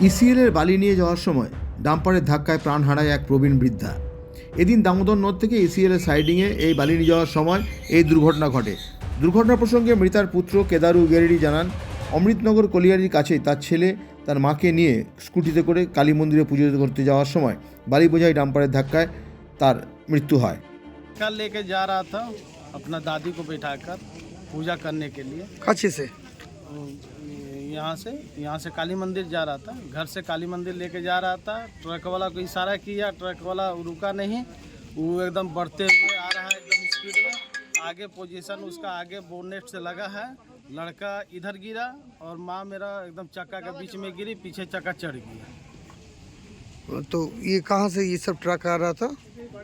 ECL এর বালি নিয়ে যাওয়ার সময় ডাম্পারের ধাক্কায় প্রাণ হারায় এক প্রবীণ বৃদ্ধা এদিন দামোদর নদ থেকে ইসিএল এর সাইডিংয়ে এই বালি নিয়ে যাওয়ার সময় এই দুর্ঘটনা ঘটে দুর্ঘটনা প্রসঙ্গে মৃতার পুত্র কেদারু গেরেডি জানান অমৃতনগর কলিয়ারির কাছেই তার ছেলে তার মাকে নিয়ে স্কুটিতে করে কালী মন্দিরে পুজো করতে যাওয়ার সময় বালি বোঝাই ডাম্পারের ধাক্কায় তার মৃত্যু হয় कल लेके जा रहा था अपना दादी को बिठाकर पूजा करने के लिए काची से यहाँ से यहाँ से काली मंदिर जा रहा था। घर से काली मंदिर लेके जा रहा था। ट्रक वाला को इशारा किया ट्रक वाला रुका नहीं। वो एकदम बढ़ते हुए आ रहा है एकदम स्पीड में। आगे पोजीशन उसका आगे बोनेट से लगा है। लड़का इधर गिरा और माँ मेरा एकदम चक्का के बीच में गिरी पीछे चक्का चढ़ गया। तो ये कहाँ से ये सब ट्रक आ रहा था?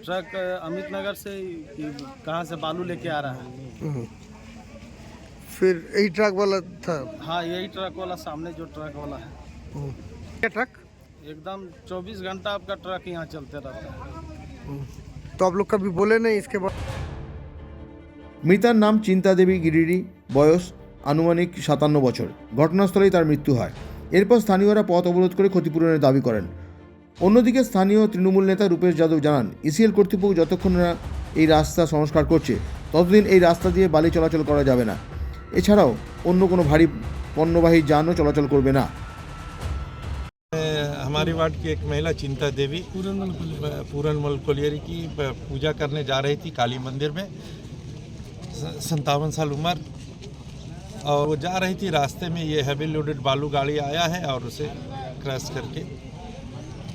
ट्रक अमित नगर से कहाँ से बालू लेके आ रहा है। हम्म। फिर यही ट्रक वाला था हाँ यही ट्रक वाला सामने जो ट्रक वाला है हम्म। क्या ट्रक एकदम 24 घंटा आपका ट्रक यहाँ चलते रहता है तो आप लोग कभी बोले नहीं इसके बाद মৃতার নাম চিন্তা দেবী গিরিডি বয়স আনুমানিক সাতান্ন বছর ঘটনাস্থলেই তার মৃত্যু হয় এরপর স্থানীয়রা পথ অবরোধ করে ক্ষতিপূরণের দাবি করেন অন্যদিকে স্থানীয় তৃণমূল নেতা রূপেশ যাদব জানান ইসিএল কর্তৃপক্ষ যতক্ষণ না এই রাস্তা সংস্কার করছে ততদিন এই রাস্তা দিয়ে বালি চলাচল করা যাবে না এছাড়াও অন্য কোনো ভারী পণ্যবাহী যানও চলাচল করবে না हमारी वार्ड की एक महिला चिंता देवी पूरनमल कोलियरी की पूजा करने जा रही थी काली मंदिर में संतावन साल उम्र और वो जा रही थी रास्ते में ये हैवी लोडेड बालू गाड़ी आया है और उसे क्रैश करके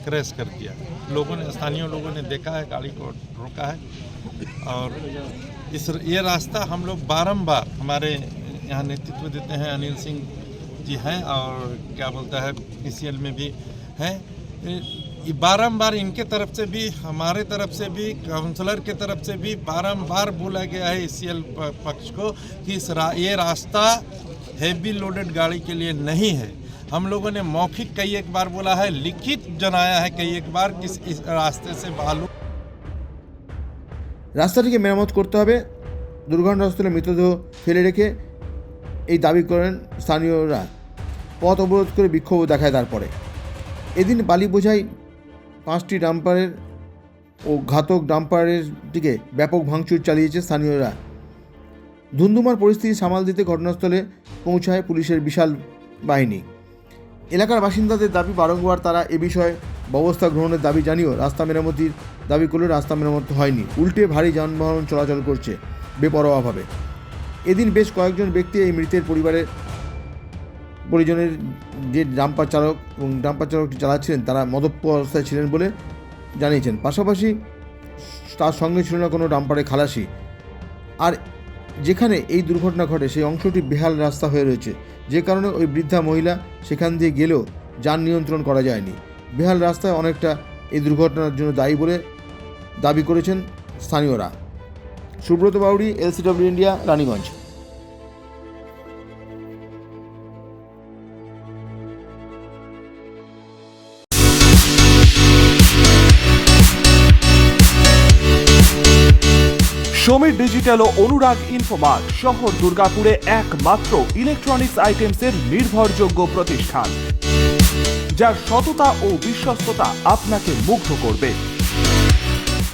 क्रैश कर दिया लोगों ने स्थानीय लोगों ने देखा है गाड़ी को रोका है और इस ये रास्ता हम लोग बारंबार हमारे यहाँ नेतृत्व देते हैं अनिल सिंह जी हैं और क्या बोलता है पी में भी हैं ये बारंबार इनके तरफ से भी हमारे तरफ से भी काउंसलर के तरफ से भी बारंबार बोला गया है इस पक्ष को कि इस रा, ये रास्ता हैवी लोडेड गाड़ी के लिए नहीं है हम लोगों ने मौखिक कई एक बार बोला है लिखित जनाया है कई एक बार कि इस- इस रास्ते से बालू রাস্তাটিকে মেরামত করতে হবে দুর্ঘটনাস্থলে মৃতদেহ ফেলে রেখে এই দাবি করেন স্থানীয়রা। পথ অবরোধ করে বিক্ষোভ দেখায় তারপরে। এদিন বালি বোঝাই পাঁচটি ডাম্পারের ও ঘাতক ডাম্পারের দিকে ব্যাপক ভাঙচুর চালিয়েছে স্থানীয়রা। ধুন্ধুমার পরিস্থিতি সামাল দিতে ঘটনাস্থলে পৌঁছায় পুলিশের বিশাল বাহিনী। এলাকার বাসিন্দাদের দাবি বারংবার তারা এ বিষয়ে ব্যবস্থা গ্রহণের দাবি জানিয়েও রাস্তা মেরামতির দাবি করলেও রাস্তা মেরামত হয়নি। উল্টে ভারী যানবাহন চলাচল করছে, বেপরোয়াভাবে। এদিন বেশ কয়েকজন ব্যক্তি এই মৃতের পরিবারের পরিজনের যে ডাম্পার চালক এবং ডাম্পার চালকটি চালাচ্ছিলেন, তারা মদপ্য অবস্থায় ছিলেন বলে জানিয়েছেন। পাশাপাশি তার সঙ্গে ছিল না কোনো ডাম্পারে খালাসি। আর যেখানে এই দুর্ঘটনা ঘটে, সেই অংশটি বেহাল রাস্তা হয়ে রয়েছে। যে কারণে ওই বৃদ্ধা মহিলা সেখান দিয়ে গেলেও যান নিয়ন্ত্রণ করা যায়নি। বেহাল রাস্তায় অনেকটা এই দুর্ঘটনার জন্য দায়ী বলে দাবি করেছেন স্থানীয়রা। Subrata Bauri LCW India, Raniganj. Samir digital ও অনুরাগ ইনফোমার্ট শহর দুর্গাপুরে একমাত্র ইলেকট্রনিক্স আইটেমসের নির্ভরযোগ্য প্রতিষ্ঠান, যার সততা ও বিশ্বস্ততা আপনাকে মুগ্ধ করবে।